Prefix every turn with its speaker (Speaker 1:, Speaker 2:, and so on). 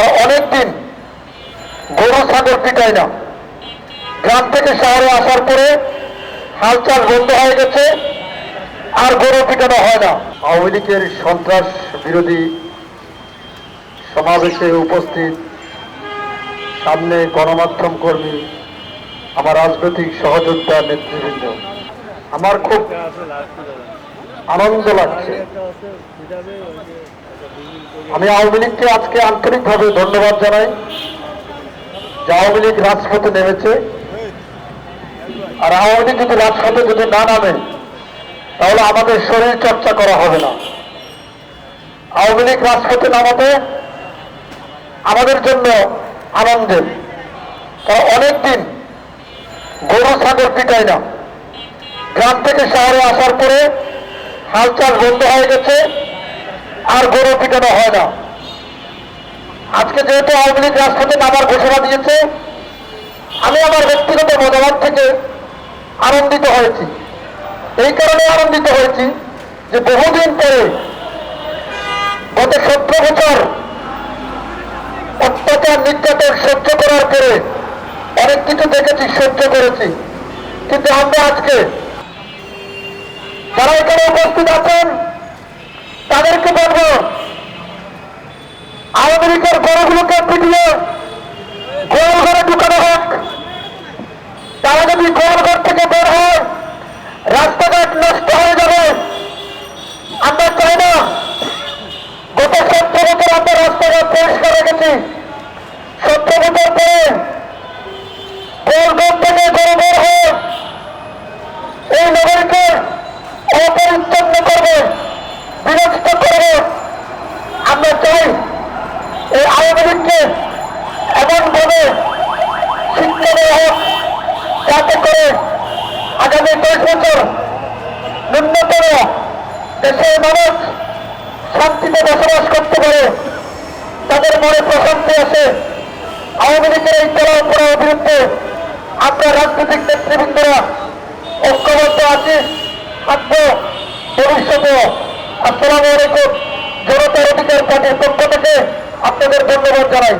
Speaker 1: তারা অনেকদিন গরু ছাগল পিটায় না। গ্রাম থেকে শহরে আসার পরে হালচাল বন্ধ হয়ে গেছে আর গরু পিটানো হয় না। আওয়ামী লীগের সন্ত্রাস বিরোধী সমাবেশে উপস্থিত সামনে গণমাধ্যম কর্মী, আমার রাজনৈতিক সহযোদ্ধা নেতৃবৃন্দ। আমার খুব আনন্দ লাগছে। আমি আওয়ামী লীগকে আজকে আন্তরিকভাবে ধন্যবাদ জানাই। যে আওয়ামী লীগ রাজপথে নেমেছে, আর আওয়ামী লীগ যদি রাজপথে যদি না নামে, তাহলে আমাদের শরীর চর্চা করা হবে না। আওয়ামী লীগ রাজপথে নামাতে আমাদের জন্য আনন্দের। তারা অনেকদিন গরু, ছাগল পিটায় না। গ্রাম থেকে শহরে আসার পরে হালচাল বন্ধ হয়ে গেছে। আর গরু পিটানো হয় না। আজকে যেহেতু আওয়ামী লীগ রাজপথে নামার ঘোষণা দিয়েছে, আমি আমার ব্যক্তিগত মতামত থেকে আনন্দিত হয়েছি। এই কারণে আনন্দিত হয়েছি যে বহুদিন পরে গত সতেরো বছর অত্যাচার, নির্যাতন সহ্য করার পরে অনেক কিছু দেখেছি, সহ্য করেছি। কিন্তু আমরা আজকে যারা এখানে উপস্থিত আছেন তাদেরকে বলব আওয়ামী লীগের গরুগুলোকে পিটিয়ে গোয়াল ঘরে ঢুকানো হোক তারা যদি থেকে বের হয় রাস্তাঘাট নষ্ট হয়ে যাবে। আমরা চাই না। গত সত্তর বছর আমরা রাস্তাঘাট পরিষ্কার রেখেছি। সত্তর বছর পরে গোয়ালঘর থেকে গরু বের হয়ে এই নগরীকে অপরিচ্ছন্ন করবে বিরক্ত করবে। আমরা চাই এই আওয়ামী লীগকে এমনভাবে শিক্ষা দেওয়া হোক, যাতে করে আগামী দশ বছর ন্যূনতম দেশের মানুষ শান্তিতে বসবাস করতে পারে, তাদের মনে প্রশান্তি আসে। আওয়ামী লীগের এই চলার পড়ার বিরুদ্ধে আমরা রাজনৈতিক নেতৃবৃন্দরা ঐক্যবদ্ধ আছি, থাকব ভবিষ্যতে আসসালামু আলাইকুম, জনতার অধিকার পার্টির পক্ষ থেকে আপনাদের ধন্যবাদ জানাই।